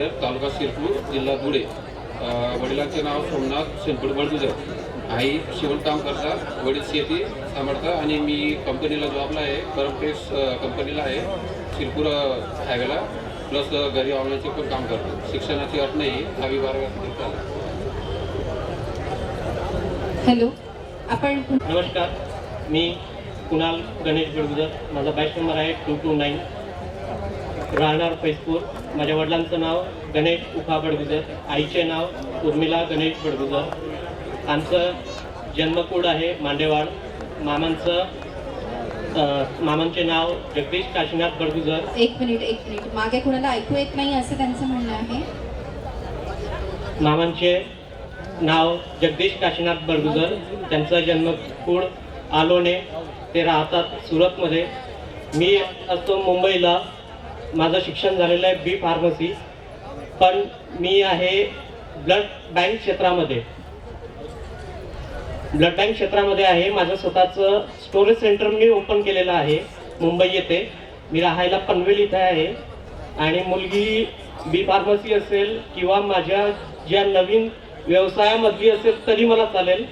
तालुका शिरपूर जिल्हा धुळे. वडिलांचे नाव सोमनाथ शेंपूड बळगुजर आई शिवणकाम करतात वडील शेती सांभाळतात आणि मी कंपनीला जॉबला आहे परमप्लेक्स कंपनीला आहे शिरपूर हायवेला. प्लस घरी ऑनलाईनचे पण काम करतो. शिक्षणाची अट नाही दहावी बारावी हॅलो आपण नमस्कार. मी कुणाल गणेश बेडगुजर. माझा बॅच नंबर आहे टू टू नाईन राहणार फैजपूर. माझ्या वडिलांचं नाव गणेश उफा बडगुजर. आईचे नाव उर्मिला गणेश बडगुजर. आमचं जन्मकूड आहे मांडेवाड. मामांचं मामांचे नाव जगदीश काशीनाथ बडगुजर. एक मिनिट एक मिनिट. मागे कोणाला ऐकू येत नाही असं त्यांचं म्हणणं आहे? मामांचे नाव जगदीश काशीनाथ बडगुजर. त्यांचा जन्मकूड आलोने ते राहतात सुरतमध्ये. मी असतो मुंबईला. माझं शिक्षण झालेलं आहे बी फार्मसी पण मी आहे ब्लड बँक क्षेत्रामध्ये. ब्लड बँक क्षेत्रामध्ये आहे. माझं स्वतःचं स्टोरेज सेंटर मी ओपन केलेलं आहे. मुंबई येथे. मी राहायला पनवेल इथे आहे. आणि मुलगी बी फार्मसी असेल किंवा माझ्या ज्या नवीन व्यवसायामधली असेल तरी मला चालेल.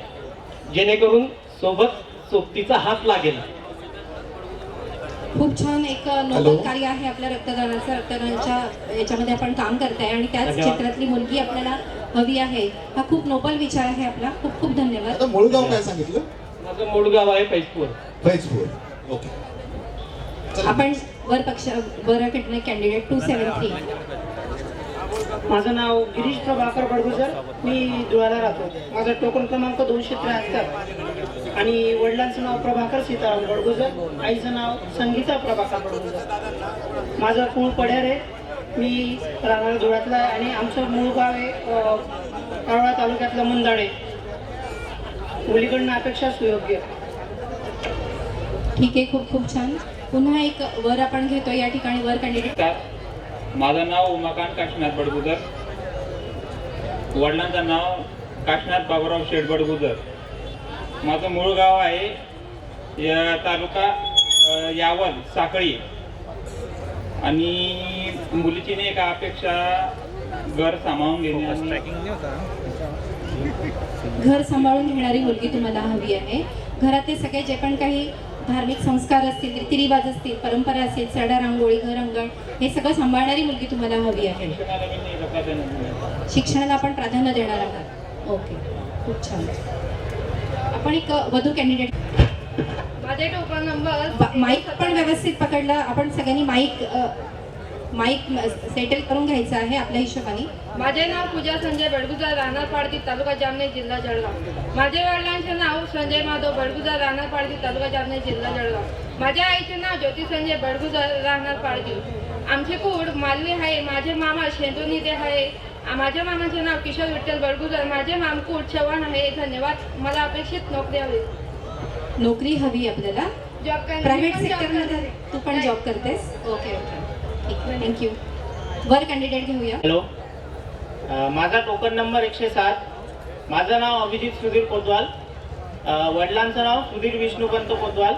जेणेकरून सोबत सोबतीचा हात लागेल. खूप छान एक नोबल कार्य आहे आपल्या रक्तदानाचं. रक्तदानाच्या याच्यामध्ये आपण काम करताय आणि त्याच. क्षेत्रातली मुलगी आपल्याला हवी आहे. हा खूप नोबल विचार आहे आपला. खूप खूप धन्यवाद. आता मूळ गाव काय सांगितलं? माझं मूळ गाव आहे फैजपूर. फैजपूर. ओके. चला. आपण वर पक्ष वरकडनं कॅन्डिडेट टू सेवन थ्री माझं नाव गिरीश प्रभाकर बडगुजर. मी धुळ्याला राहतो. माझा टोकन क्रमांक दोनशे त्र्याहत्तर. आणि वडिलांचं नाव प्रभाकर सीताराम बडगुजर आईचं नाव संगीता प्रभाकर बडगुजर माझं मूळ पड्यार आहे. मी राहणार धुळ्यातला आहे आणि आमचं मूळ गाव आहे अ, पारोळा तालुक्यातलं मुंदाणे मुलीकडनं अपेक्षा सुयोग्य. ठीक आहे खूप खूप छान. पुन्हा एक वर आपण घेतो या ठिकाणी वर कॅन्डिडेट माझं नाव उमाकांत काशीनाथ बडगुजर. वडिलांचं नाव काशीनाथ बाबुराव शेठ बडगुजर. माझं मूळ गाव आहे या तालुका यावल साखळी आणि मुलीची नाही का अपेक्षा घर सामावून घेणे घर सांभाळून घेणारी मुलगी तुम्हाला हवी आहे. घरातले सगळे जे पण काही धार्मिक संस्कार असतील रीतिरिवाज असतील परंपरा असतील सडा रांगोळी घर अंगण हे सगळं सांभाळणारी मुलगी तुम्हाला हवी आहे. शिक्षणाला आपण प्राधान्य देणार आहात. ओके. खूप छान. आपण एक वधू कॅन्डिडेट माझे टोकन नंबर माईक पण व्यवस्थित पकडलं. आपण सगळ्यांनी माईक माईक सेटल करून घ्यायचं आहे आपल्या हिशोबाने. माझे नाव पूजा संजय बडगुजार राहणार पाडती तालुका जामनेर जिल्हा जळगाव. माझे वडिलांचे नाव संजय माधव बडगुजार राहणार पाडती तालुका जामनेर जिल्हा जळगाव. माझ्या आईचे नाव ज्योती संजय बडगुजार राहणार पाडती. आमचे कूड मालवी आहे माझे मामा शेंदुनी ते आहे माझ्या मामाचे नाव किशोर विठ्ठल बडगुजार. माझे मामकूड चव्हाण आहे. धन्यवाद. मला अपेक्षित नोकरी हवी. नोकरी हवी आपल्याला? जॉब प्रायव्हेट सेक्टरमध्ये तू पण जॉब करतेस? ओके ओके ठीक. आहे थँक्यू वर कॅन्डिडेट घेऊया. हॅलो माझा टोकन नंबर एकशे सात. माझं नाव अभिजित सुधीर कोतवाल वडिलांचं नाव सुधीर विष्णुपंत कोतवाल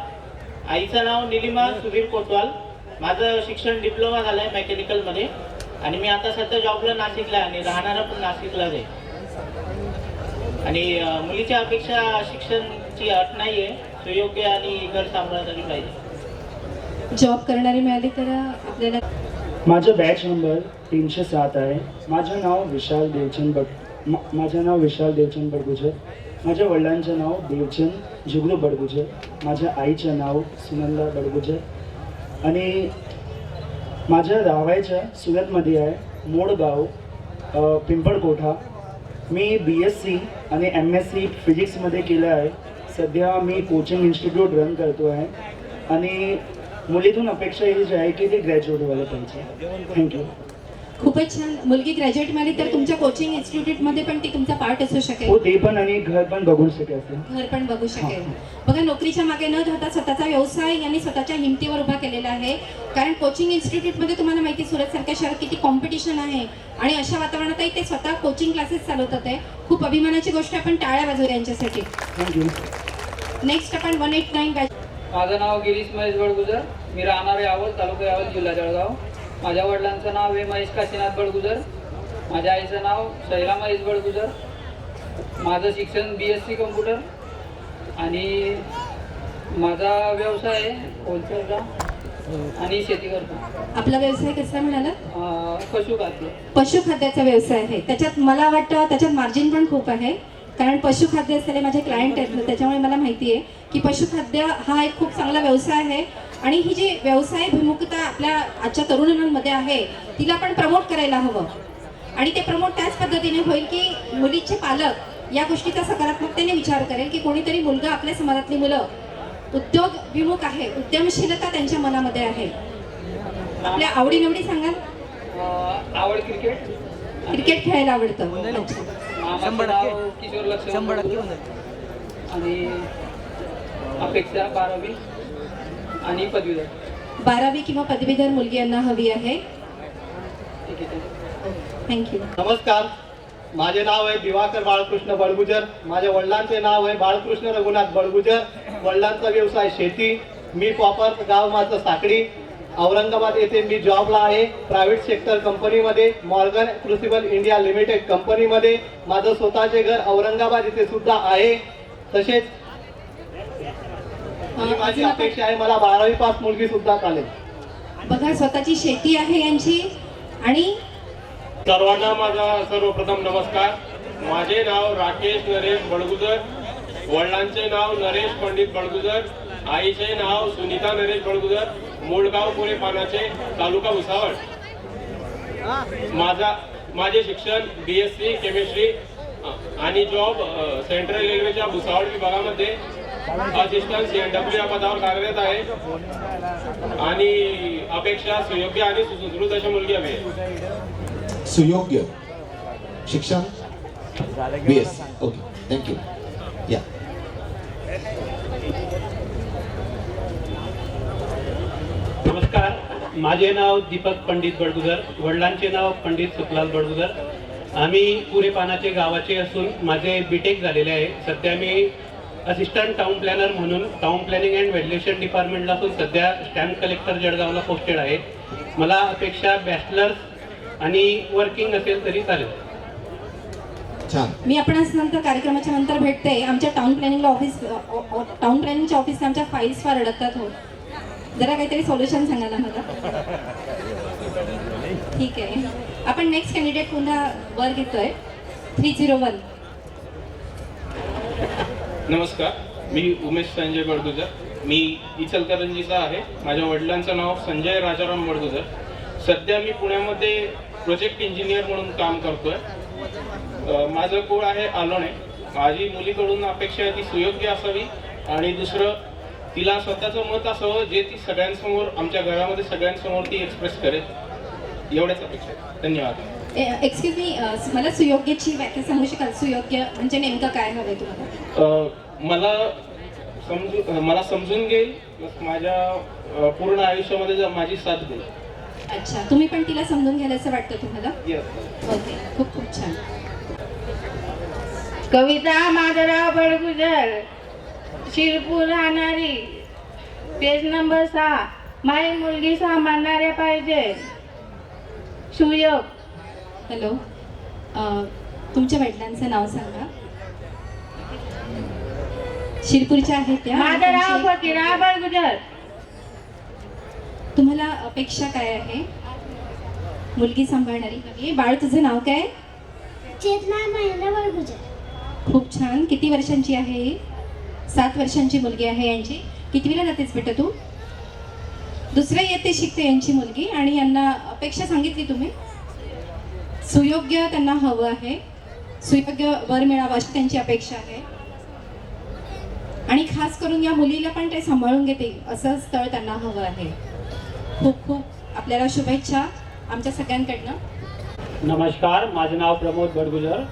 आईचं नाव निलिमा सुधीर कोतवाल माझं शिक्षण डिप्लोमा झालं आहे मेकॅनिकलमध्ये आणि मी आता सध्या जॉबला नाशिकला आहे आणि राहणारा पण नाशिकलाच आहे. आणि मुलीच्या अपेक्षा शिक्षणची अट नाही आहे सुयोग्य आणि घर सांभाळणारी पाहिजे. जॉब करणारी मिळाली तर आपल्याला माझं बॅच नंबर तीनशे सात आहे. माझं नाव विशाल देवचंद बड मा- माझं नाव विशाल देवचंद बडगुजर. माझ्या वडिलांचं नाव देवचंद जुगलू बडगुजर. माझ्या आईचं नाव सुनंदा बडगुजर. आणि माझं रावायच्या सुरतमध्ये आहे मोडगाव गाव पिंपळकोठा. मी बी एस सी आणि एम एस सी फिजिक्समध्ये केलं आहे. सध्या मी कोचिंग इन्स्टिट्यूट रन करतो आहे. आणि मुलीतून अपेक्षा हीच आहे की ते ग्रॅज्युएट व्हायला पाहिजे. थँक्यू खूपच छान. मुलगी ग्रॅज्युएट मिळाली तर तुमच्या कोचिंग इन्स्टिट्यूटमध्ये पण ती तुमचा पार्ट असू शकेल. हो ते पण आणि घर पण बघू शकायचं घर पण बघू शकेल. बघा नोकरीच्या मागे न धावता स्वतःचा व्यवसाय यांनी स्वतःच्या हिमतीवर उभा केलेला आहे. कारण कोचिंग इन्स्टिट्यूटमध्ये तुम्हाला माहिती आहे, सुरतसारख्या शहरात किती कॉम्पिटिशन आहे. आणि अशा वातावरणातही ते स्वतः कोचिंग क्लासेस चालवतात आहे. खूप अभिमानाची गोष्ट आहे, आपण टाळ्या वाजवूया यांच्यासाठी. थँक्यू नेक्स्ट आपण वन एट नाईन बॅच माझं नाव गिरीश महेश बडगुजर. मी राहणार यावल तालुका यावल जिल्हा जळगाव. माझ्या वडिलांचं नाव आहे महेश काशीनाथ बडगुजर. माझ्या आईचं नाव शैला महेश बडगुजर. माझं शिक्षण बी एस सी कम्प्युटर आणि माझा व्यवसाय आहे होलसेलचा आणि शेती करतो. आपला व्यवसाय कसला म्हणाला? पशुखाद्य पशुखाद्याचा व्यवसाय आहे. त्याच्यात मला वाटतं त्याच्यात मार्जिन पण खूप आहे. कारण पशुखाद्य असलेले माझे क्लायंट आहेत त्याच्यामुळे मला माहिती आहे की पशुखाद्य हा एक खूप चांगला व्यवसाय आहे. आणि ही जी व्यवसाय भिमुखता आपल्या आजच्या तरुणांमध्ये आहे तिला आपण प्रमोट करायला हवं. आणि ते प्रमोट त्याच पद्धतीने होईल की मुलीचे पालक या गोष्टीचा सकारात्मकतेने विचार करेल की कोणीतरी मुलगा आपल्या समाजातली मुलं उद्योग विमुख आहे उद्यमशीलता त्यांच्या मनामध्ये आहे. आपल्या आवडीनिवडी सांगाल? आवड क्रिकेट क्रिकेट खेळायला आवडतं. आणि अपेक्षा बारावी. आणि पदवीधर? बारावी किंवा पदवीधर मुलगी यांना हवी आहे. ठीक आहे थँक्यू नमस्कार. माझे नाव आहे दिवाकर बाळकृष्ण बळगुजर माझ्या वडिलांचे नाव आहे बाळकृष्ण रघुनाथ बळगुजर वडिलांचा व्यवसाय शेती. मी प्रॉपर गाव माझं साकडी. औरंगाबाद येथे मी जॉबला आहे. प्रायव्हेट सेक्टर कंपनीमध्ये. मॉर्गन क्रुसिबल इंडिया लिमिटेड कंपनीमध्ये. माझं स्वतःचे घर औरंगाबाद येथे सुद्धा आहे. तसेच ही माझी अपेक्षा आहे. मला बारावी पास मुलगी सुद्धा चालेल. बघा स्वतःची शेती आहे यांची. आणि सर्वांना माझा सर्वप्रथम नमस्कार. माझे नाव राकेश नरेश बडगुजर वडिलांचे नाव नरेश पंडित बडगुजर आईचे नाव सुनीता नरेश बडगुजर मूळगाव पुणे पानाचे तालुका भुसावळ माझा माझे शिक्षण बी एस सी केमिस्ट्री आणि जॉब सेंट्रल रेल्वेच्या भुसावळ विभागामध्ये. असिस्टंट डब्ल्यू या पदावर कार्यरत आहे. आणि अपेक्षा सुयोग्य आणि सुसंस्कृत अशी मुलगी हवी आहे. सुयोग्य. शिक्षण बी एस ओके थँक्यू या नमस्कार. माझे नाव दीपक पंडित बडगुजर वडिलांचे नाव पंडित सुखलाल बडगुजर आम्ही पुरे पानाचे गावाचे असून माझे बीटेक झालेले आहे. सध्या मी असिस्टंट टाउन प्लॅनर म्हणून टाउन प्लॅनिंग अँड व्हॅल्युएशन डिपार्टमेंटला असून सध्या स्टॅम्प कलेक्टर जळगावला पोस्टेड आहे. मला अपेक्षा बॅचलर्स आणि वर्किंग असेल तरी चालेल. छान. मी आपणास नंतर कार्यक्रमाच्या नंतर भेटते. आमच्या टाउन प्लॅनिंगला ऑफिस टाउन प्लॅनिंगच्या ऑफिसला आमच्या फाईल्स फार अडकतात हो. जरा काहीतरी सोल्युशन सांगा ना मला ठीक आहे. आपण नेक्स्ट कॅन्डिडेट पुन्हा वर घेतोय. थ्री झिरो वन नमस्कार मी उमेश संजय बडगुजर. मी इचलकरंजीचा आहे. माझ्या वडिलांचं नाव संजय राजाराम बडगुजर. सध्या मी पुण्यामध्ये प्रोजेक्ट इंजिनियर म्हणून काम करतोय. माझं कुळ आहे आलोणे. माझी मुलीकडून अपेक्षा आहे ती सुयोग्य असावी आणि दुसरं तिला स्वतःचं मत असावं जे ती सगळ्यांसमोर आमच्या घरामध्ये सगळ्यांसमोर ती एक्सप्रेस करेल. एवढ्याच अपेक्षा धन्यवाद. एक्सक्यूज मी मला सुयोग्यची व्याख्या सांगू शकाल? सुयोग्य म्हणजे नेमकं काय हवंय तुम्हाला? अ, मला समजू मला समजून घेईल माझ्या पूर्ण आयुष्यामध्ये जर माझी साथ देईल. अच्छा तुम्ही पण तिला समजून घ्याल असं वाटतं तुम्हाला? येस ओके खूप खूप छान. कविता माधवराव बडगुजर शिरपूर राहणारी पेज नंबर सहा माझी मुलगी सांभाळणाऱ्या पाहिजे. सुयोग हॅलो. अ, तुमच्या वडिलांचं नाव सांगा. शिरपूरच्या आहेत त्या तुम्हाला अपेक्षा काय आहे? मुलगी सांभाळणारी. बाळ तुझं नाव काय? चेतना खूप छान. किती वर्षांची आहे ही? सात वर्षांची मुलगी आहे यांची. कितवीला जातेस बेटा तू? दुसऱ्या येते शिकते यांची मुलगी आणि यांना अपेक्षा सांगितली तुम्ही. सुयोग्य त्यांना हवं आहे. सुयोग्य वर मिळावं अशी त्यांची अपेक्षा आहे. आणि खास करून या मुलीला पण ते सांभाळून घेतील असं स्थळ त्यांना हवं आहे. खूप खूप आपल्याला शुभेच्छा आमच्या सगळ्यांकडनं. नमस्कार माझं नाव प्रमोद बडगुजर.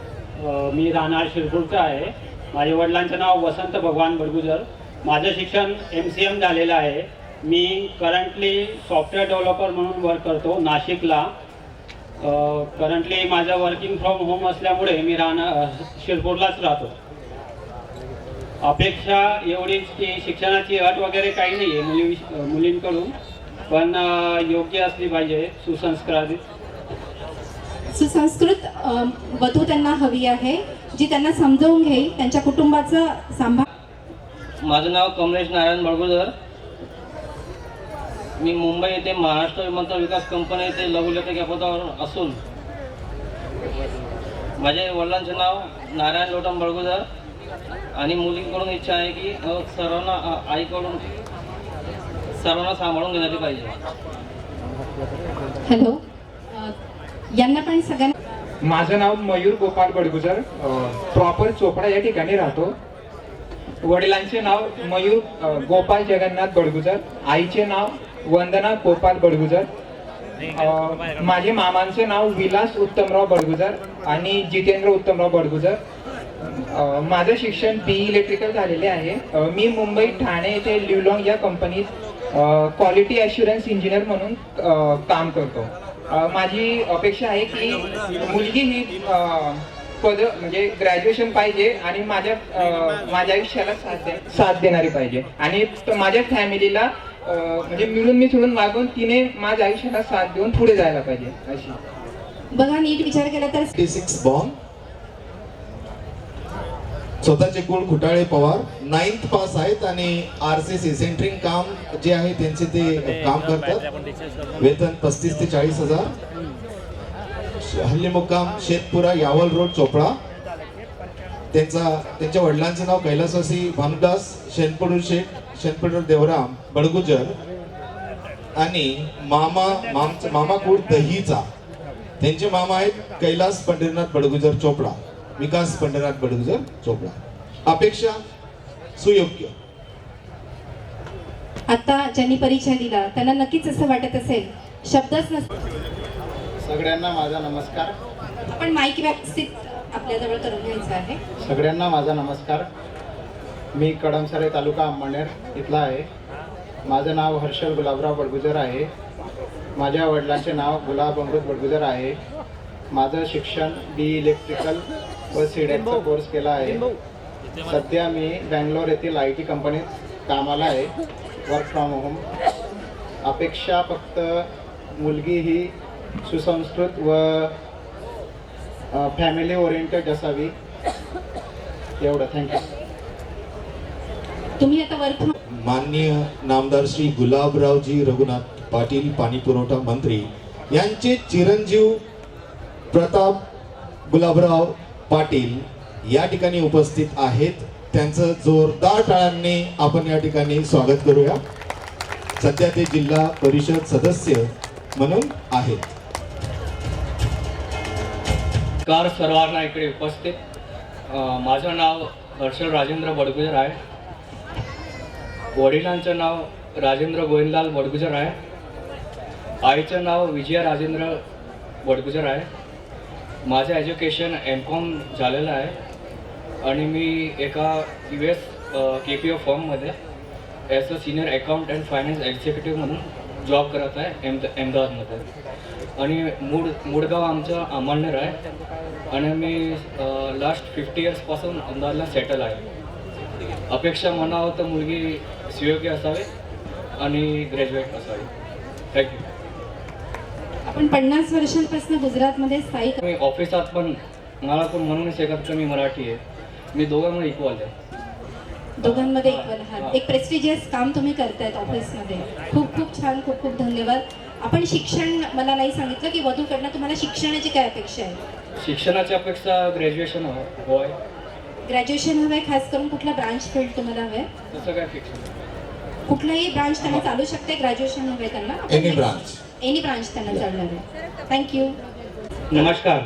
मी राहणार शिरपूरचा आहे. माझ्या वडिलांचं नाव वसंत भगवान बडगुजर. माझं शिक्षण एम सी एम झालेलं आहे. मी करंटली सॉफ्टवेअर डेव्हलपर म्हणून वर्क करतो नाशिकला. करंटली माझं वर्किंग फ्रॉम होम असल्यामुळे मी राहणार शिरपूरलाच राहतो. अपेक्षा एवढीच की शिक्षणाची अट वगैरे काही नाही आहे मुली मुलींकडून पण योग्य असली पाहिजे सुसंस्कारित. सुसंस्कृत वधू त्यांना हवी आहे जी त्यांना समजावून घेईल त्यांच्या कुटुंबाचं सांभाळ माझं नाव कमलेश नारायण बडगुजर मी मुंबई येथे महाराष्ट्र विमानतळ विकास कंपनी येथे लघुलेखक या पदावर असून. माझ्या वडिलांचे नाव नारायण लोटम बडगुजर आणि मुलींकडून इच्छा आहे की सर्वांना आईकडून सर्वांना सांभाळून घेण्यात पाहिजे हॅलो. यांना पण सगळ्यांना माझं नाव मयूर गोपाल बडगुजर. प्रॉपर चोपडा या ठिकाणी राहतो. वडिलांचे नाव मयूर गोपाल जगन्नाथ बडगुजर. आईचे नाव वंदना गोपाल बडगुजर. माझे मामांचे नाव विलास उत्तमराव बडगुजर आणि जितेंद्र उत्तमराव बडगुजर. माझं शिक्षण बी इलेक्ट्रिकल झालेले आहे. मी मुंबई ठाणे येथे लिवलॉंग या कंपनीत क्वालिटी अश्युरन्स इंजिनियर म्हणून काम करतो. माझी अपेक्षा आहे की मुलगी ही पद म्हणजे ग्रॅज्युएशन पाहिजे आणि माझ्या माझ्या आयुष्याला साथ दे साथ देणारी पाहिजे. आणि माझ्या फॅमिलीला म्हणजे मिळून मिसळून वागून तिने माझ्या आयुष्याला साथ देऊन पुढे जायला पाहिजे. अशी. बघा नीट विचार केला तर सिक्स बॉर्न स्वतःचे कुळ खुटाळे पवार. नाईन्थ पास आहेत आणि आर सी सी सेंटरिंग काम जे आहे त्यांचे ते काम करतात. वेतन पस्तीस ते चाळीस हजार. हल्ली मुक्काम शेतपुरा यावल रोड चोपडा. त्यांचा त्यांच्या वडिलांचं नाव कैलासवासी भानुदास शेनपडूर शेठ शेनपडूर देवराम बडगुजर आणि मामा मामचा मामा कुळ दहीचा. त्यांचे मामा आहेत कैलास पंढरीनाथ बडगुजर चोपडा विकास पंढरीनाथ बडगुजर चोपडा. अपेक्षा सुयोग्य. आता ज्यांनी परिचय दिला त्यांना नक्कीच असं वाटत असेल शब्दच नस सगळ्यांना माझा नमस्कार. आपण माईक व्यवस्थित आपल्याजवळ करून घ्यायचं आहे. सगळ्यांना माझा नमस्कार. मी कडमसरे तालुका अंमळनेर इथला आहे. माझं नाव हर्षल गुलाबराव बडगुजर आहे. माझ्या वडिलांचे नाव गुलाब अमृत बडगुजर आहे. माझं शिक्षण बी इलेक्ट्रिकल व सीडेटचा कोर्स केला आहे. सध्या मी बँगलोर येथील आय टी कंपनीत कामाला आहे. वर्क फ्रॉम होम अपेक्षा फक्त मुलगी ही सुसंस्कृत व फॅमिली ओरिएंटेड असावी. एवढं. थँक्यू तुम्ही आता वर्क माननीय नामदार श्री गुलाबरावजी रघुनाथ पाटील पाणी पुरवठा मंत्री यांचे चिरंजीव प्रताप गुलाबराव पाटील या ठिकाणी उपस्थित आहेत. त्यांचं जोरदार टाळ्यांनी आपण या ठिकाणी स्वागत करूया. सध्या ते जिल्हा परिषद सदस्य म्हणून आहेत. कार सर्वांना इकडे उपस्थित. अं, माझं नाव हर्षल राजेंद्र बडगुजर आहे. वडिलांचं नाव राजेंद्र गोविंदलाल वडगुजर आहे. आईचं नाव विजया राजेंद्र वडगुजर आहे. माझं एज्युकेशन एम कॉम झालेलं आहे. आणि मी एका U S K P O फॉर्ममध्ये as a senior account and finance executive म्हणून जॉब करत आहे एम अहमदाबादमध्ये. आणि मूळ मूळगाव आमचं अमळनेर आहे. आणि मी लास्ट फिफ्टी इयर्सपासून अहमदाबादला सेटल आहे. अपेक्षा म्हणावं तर मुलगी सुयोग्य असावी आणि ग्रॅज्युएट असावी. थँक्यू आपण पन्नास वर्षांपासून गुजरातमध्ये स्थायिक मी ऑफिसात पण मला पण म्हणू नाही शकत की मी मराठी आहे. मी दोघांमध्ये इक्वल आहे. दोघांमध्ये इक्वल आहात. एक प्रेस्टिजियस काम तुम्ही करतायत ऑफिसमध्ये खूप खूप छान खूप खूप धन्यवाद. आपण शिक्षण मला नाही सांगितलं की वधूकडनं तुम्हाला शिक्षणाची काय अपेक्षा आहे? शिक्षणाची अपेक्षा ग्रॅज्युएशन हवं होय ग्रॅज्युएशन हवंय खास करून कुठला ब्रांच फील्ड तुम्हाला हवंय तसं काय फिक्स कुठलाही ब्रांच त्यांना चालू शकते ग्रॅज्युएशन हवंय त्यांना. Any branch. एनी ब्रांच त्यांना चालणार आहे. थँक्यू नमस्कार.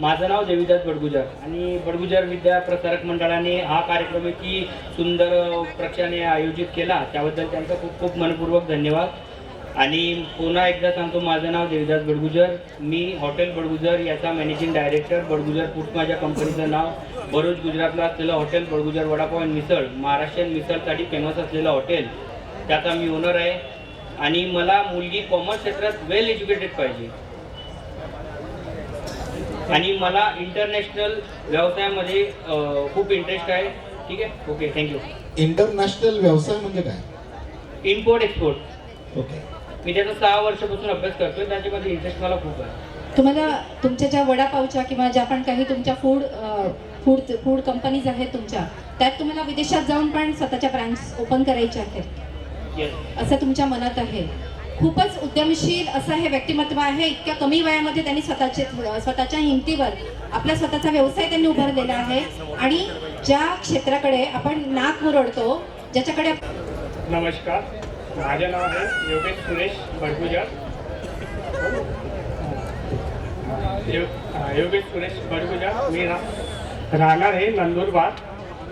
माझं नाव देवीदास बडगुजर आणि बडगुजर विद्या प्रसारक मंडळाने हा कार्यक्रम इतकी सुंदर प्रक्षाने आयोजित केला त्याबद्दल त्यांचा खूप खूप मनपूर्वक धन्यवाद. आणि पुन्हा एकदा सांगतो माझं नाव देवीदास बडगुजर. मी हॉटेल बडगुजर याचा मॅनेजिंग डायरेक्टर बडगुजर फूड माझ्या कंपनीचं नाव. बरोज गुजरातला असलेलं हॉटेल बडगुजर वडापाव आणि मिसळ महाराष्ट्रीयन मिसळसाठी फेमस असलेलं हॉटेल. त्याचा मी ओनर आहे. आणि मला मुलगी कॉमर्स क्षेत्रात वेल एज्युकेटेड पाहिजे. आणि मला इंटरनॅशनल व्यवसायामध्ये खूप इंटरेस्ट आहे. ठीक आहे? ओके थँक्यू इंटरनॅशनल व्यवसाय म्हणजे काय? इम्पोर्ट एक्सपोर्ट ओके मी त्याचा सहा वर्षापासून अभ्यास करतोय. त्याच्यामध्ये इंटरेस्ट मला खूप आहे. तुम्हाला तुमच्या ज्या वडापावच्या किंवा ज्या पण काही तुमच्या फूड फूड फूड कंपनीज आहेत तुमच्या त्यात तुम्हाला विदेशात जाऊन पण स्वतःच्या ब्रँच ओपन करायच्या आहेत? असं तुमच्या मनात आहे. खूपच उद्यमशील असं हे व्यक्तिमत्व आहे. इतक्या कमी वयामध्ये त्यांनी स्वतःचे स्वतःच्या हिमतीवर आपला स्वतःचा व्यवसाय त्यांनी उभारलेला आहे. आणि ज्या क्षेत्राकडे आपण नाक मुरडतो ज्याच्याकडे नमस्कार. माझे नाव आहे योगेश सुरेश बडगुजर योगेश सुरेश बडगुजर मी रा राहणार आहे नंदुरबार.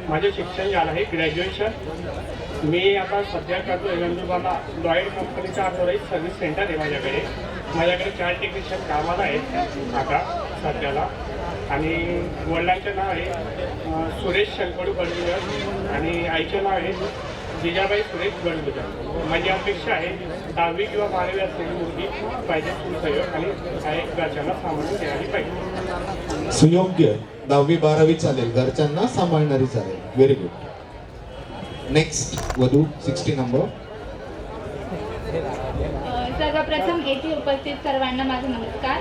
माझे शिक्षण झालं आहे ग्रॅज्युएशन. मी आता सध्या करतो नंदुरबारला लॉईड कंपनीचा ऑथोराईज सर्व्हिस सेंटर आहे माझ्याकडे. माझ्याकडे चार टेक्निशियन कामाला आहेत आता सध्याला. आणि वडिलांचं नाव आहे सुरेश शंकरू बडगुजर आणि आईचं नाव आहे जिजाबाई सुरेश बडगुजर. माझी अपेक्षा आहे दहावी किंवा बारावी असलेली मुलगी पाहिजे सुसहयोग आणि आहे घरच्यांना सांभाळून द्यायला पाहिजे. सुयोग्य. दहावी बारावी चालेल. घरच्यांना सांभाळणारी चालेल. व्हेरी गुड नेक्स्ट वधू सिक्स्टी नंबर सर्वप्रथम येथे उपस्थित सर्वांना माझा नमस्कार.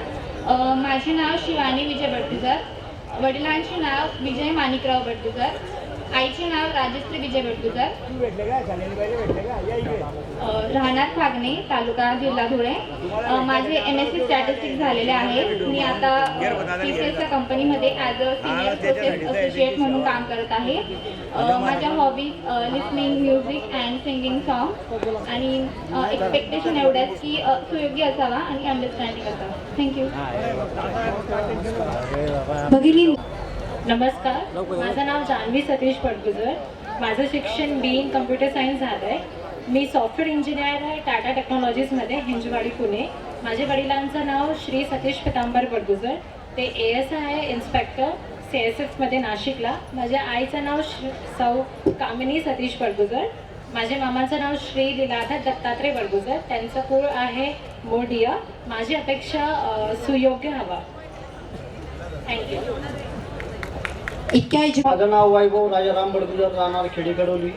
माझे नाव शिवानी विजय बडगुजर वडिलांचे नाव विजय माणिकराव बडगुजर आईचे नाव राजश्री विजय अ, राहणार फागणे तालुका जिल्हा धुळे. माझे एम एस सी स्टॅटिस्टिक्स झालेले आहे मी आता टी सी एसच्या कंपनीमध्ये as a senior process associate म्हणून काम करत आहे. माझ्या hobbies listening music and singing song आणि एक्सपेक्टेशन एवढ्याच की सुयोग्य असावा आणि अंडरस्टँडिंग असावा. थँक्यू नमस्कार. माझं नाव जान्हवी सतीश पडगुजर. माझं शिक्षण बी इन कम्प्युटर सायन्स झालं आहे मी सॉफ्टवेअर इंजिनियर आहे टाटा टेक्नॉलॉजीजमध्ये हिंजवाडी पुणे. माझ्या वडिलांचं नाव श्री सतीश पितांबर पडगुजर. ते ए एस आहे इन्स्पेक्टर सी एस एफमध्ये नाशिकला. माझ्या आईचं नाव श्री सौ कामिनी सतीश पडगुजर. माझ्या मामाचं नाव श्री लीलाधर दत्तात्रय बडगुजर त्यांचं कुळ आहे मोडिया माझी अपेक्षा सुयोग्य हवा. थँक्यू इतक्या माझं नाव वैभव राजाराम बडगुजर राहणार खेडेकडोली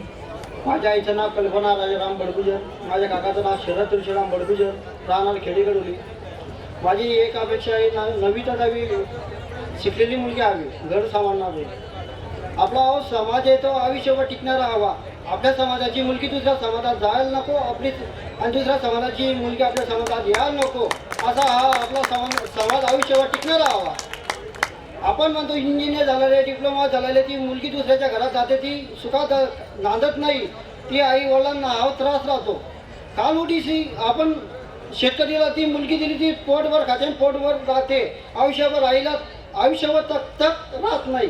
माझ्या आईचं नाव कल्पना राजाराम बडगुजर. माझ्या काकाचं नाव शरद तुळशीराम बडगुजर राहणार खेडेकडोली माझी एक अपेक्षा आहे ना नवी तर नवी शिकलेली मुलगी हवी घर सांभाळणारी. आपला अहो समाज आहे तो आयुष्यभर टिकणारा हवा. आपल्या समाजाची मुलगी दुसऱ्या समाजात जायला नको आपली आणि दुसऱ्या समाजाची मुलगी आपल्या समाजात यायला नको. असा हा आपला समाज समाज आयुष्यभर टिकणारा हवा. आपण म्हणतो इंजिनियर झालेले डिप्लोमा झालेले ती मुलगी दुसऱ्याच्या घरात जाते ती सुखात नांदत नाही. ती आई वडिलांना हा त्रास राहतो. काल उठीशी आपण शेतकरीला ती मुलगी दिली ती पोटभर खाते आणि पोटभर राहते. आयुष्यभर आईला आयुष्यभर तक तक राहत नाही.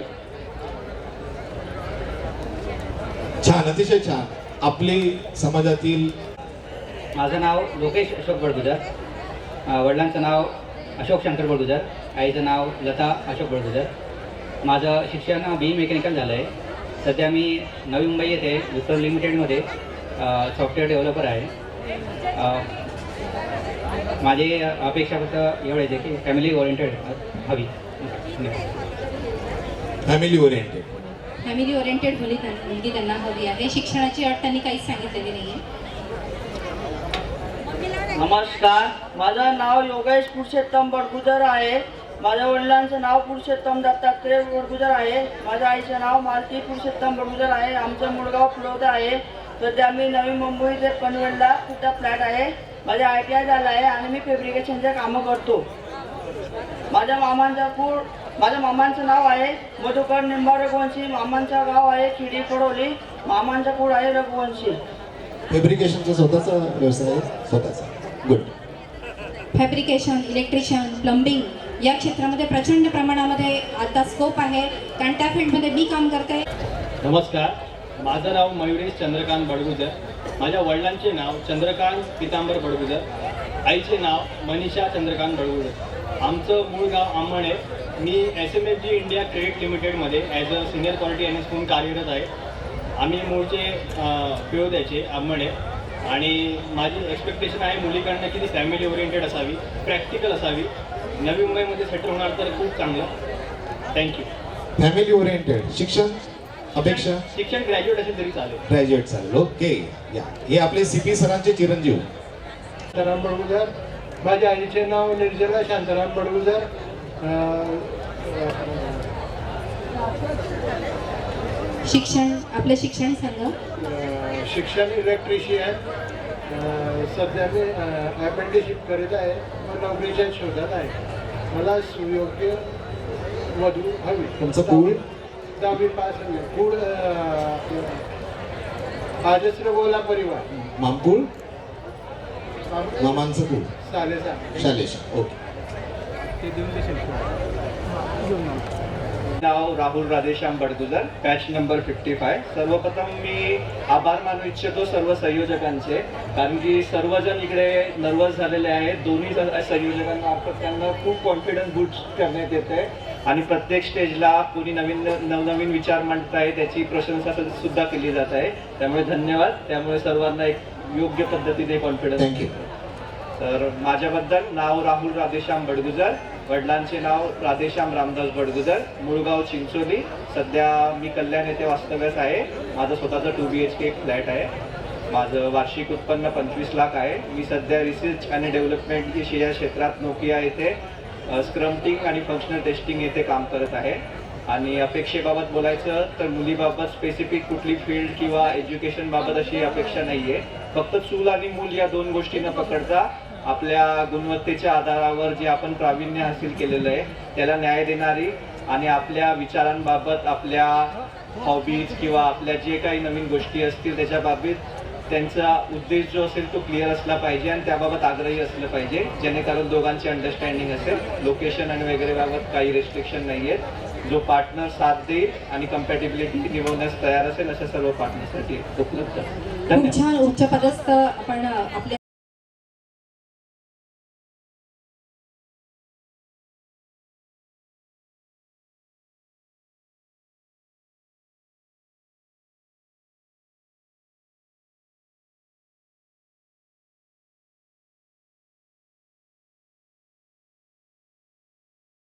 छान अतिशय छान. आपली समाजातील माझं नाव लोकेश अशोक बडगुजर. वडिलांचं नाव अशोक शंकर बडगुजर. आईचं नाव लता अशोक बडगुजर माझं शिक्षण बी मेकॅनिकल झालं आहे. सध्या मी नवी मुंबई येथे विप्रो लिमिटेडमध्ये सॉफ्टवेअर डेव्हलपर आहे. माझी अपेक्षा फक्त एवढे आहे की फॅमिली ओरिएंटेड हवी. फॅमिली ओरिएंटेड फॅमिली ओरिएंटेड मुली त्यांना मुलगी त्यांना हवी आहे. शिक्षणाची अट त्यांनी काहीच सांगितलेली नाही नमस्कार. माझं नाव योगेश पुरुषोत्तम बडगुजर आहे. माझ्या वडिलांचं नाव पुरुषोत्तम दत्तात्रय बडगुजर आहे. माझ्या आईचं नाव मालती पुरुषोत्तम बडगुजर आहे. आमचं मुळगाव फुलवतं आहे. सध्या मी नवी मुंबई ते पनवेलला सुद्धा फ्लॅट आहे. माझा आय टी आय झाला आहे आणि मी फॅब्रिकेशनचे कामं करतो. माझ्या मामांचा कुळ माझ्या मामांचं नाव आहे मधुकर निंबा रघुवंशी. मामांचं गाव आहे खिडी पडोली. मामांचा कुळ आहे रघुवंशी. फॅब्रिकेशनचा स्वतःचा व्यवसाय आहे? स्वतःचा. गुड फॅब्रिकेशन इलेक्ट्रिशियन प्लंबिंग या क्षेत्रामध्ये प्रचंड प्रमाणामध्ये आता स्कोप आहे. कारण त्या फील्डमध्ये मी काम करते. नमस्कार. माझं नाव मयुरेश चंद्रकांत बडगुजर. माझ्या वडिलांचे नाव चंद्रकांत पितांबर बडगुजर. आईचे नाव मनीषा चंद्रकांत बडगुजर. आमचं मूळ गाव आंबण आहे मी S M F G India credit लिमिटेडमध्ये as a senior quality N S म्हणून कार्यरत आहे. आम्ही मूळचे पिळोद्याचे आंबणे आणि माझी एक्सपेक्टेशन आहे मुलीकडनं की ती फॅमिली ओरिएंटेड असावी प्रॅक्टिकल असावी. नवी मुंबईमध्ये सेटल होणार तर खूप चांगलं. थँक्यू फॅमिली ओरिएंटेड शिक्षण? अपेक्षा? शिक्षण ग्रॅज्युएट असेल तरी चालेल. ग्रॅज्युएट चालेल. ओके या. हे आपले सी पी सरांचे चिरंजीव. राम बडगुजर. माझ्या आईचे नाव निर्जला शांताराम बडगुजर. शिक्षण आपलं शिक्षण सांगा. शिक्षण इलेक्ट्रिशियन सध्या मी अपेंटिशिप करीत आहे. व नोकरीच्या शोधात आहे. मला सुयोग्य वधू हवी. तुमचं कुळ? दहावी पास हवी कुळ आजस्र बोला परिवार. मामकुळ मामांचं कुळ. सालेसा शालेश ओके. नाव Rahul Radheshyam Badgujar batch number fifty five सर्वप्रथम मी आभार मानू इच्छितो सर्व संयोजकांचे कारण की सर्वजण इकडे नर्वस झालेले आहेत. दोन्ही स- संयोजकांमार्फत त्यांना खूप कॉन्फिडन्स बूस्ट करण्यात येते. आणि प्रत्येक स्टेजला कोणी नवीन नवनवीन विचार मांडत आहे त्याची प्रशंसा सुद्धा केली जात आहे. त्यामुळे धन्यवाद. त्यामुळे सर्वांना एक योग्य पद्धतीने कॉन्फिडन्स थँक्यू तर माझ्याबद्दल नाव राहुल राधेश्याम बडगुजर वडिलांचे नाव राधेश्याम रामदास बडगुजर मुळगाव चिंचोली. सध्या मी कल्याण येथे वास्तव्यास आहे. माझं स्वतःचं टू बी एच के एक फ्लॅट आहे. माझं वार्षिक उत्पन्न पंचवीस लाख आहे. मी सध्या रिसर्च आणि डेव्हलपमेंट या क्षेत्रात नोकिया येथे स्क्रमटिंग आणि फंक्शनल टेस्टिंग येथे काम करत आहे. आणि अपेक्षेबाबत बोलायचं तर मुलीबाबत स्पेसिफिक कुठली फील्ड किंवा एज्युकेशनबाबत अशी अपेक्षा नाही आहे फक्त चूल आणि मूल या दोन गोष्टींना पकडता आपल्या गुणवत्तेच्या आधारावर जे आपण प्रावीण्य हासिल केलेलं आहे त्याला न्याय देणारी आणि आपल्या विचारांबाबत आपल्या हॉबीज किंवा आपल्या जे काही नवीन गोष्टी असतील त्याच्या बाबतीत त्यांचा उद्देश जो असेल तो क्लिअर असला पाहिजे आणि त्याबाबत आग्रही असलं पाहिजे. जेणेकरून दोघांची अंडरस्टँडिंग असेल. लोकेशन आणि वगैरे बाबत काही रेस्ट्रिक्शन नाही आहेत. जो पार्टनर साथ देईल आणि कम्पॅटेबिलिटी निभवण्यास तयार असेल अशा सर्व पार्टनरसाठी उपलब्ध. उच्च पदस्थ आपण आपल्या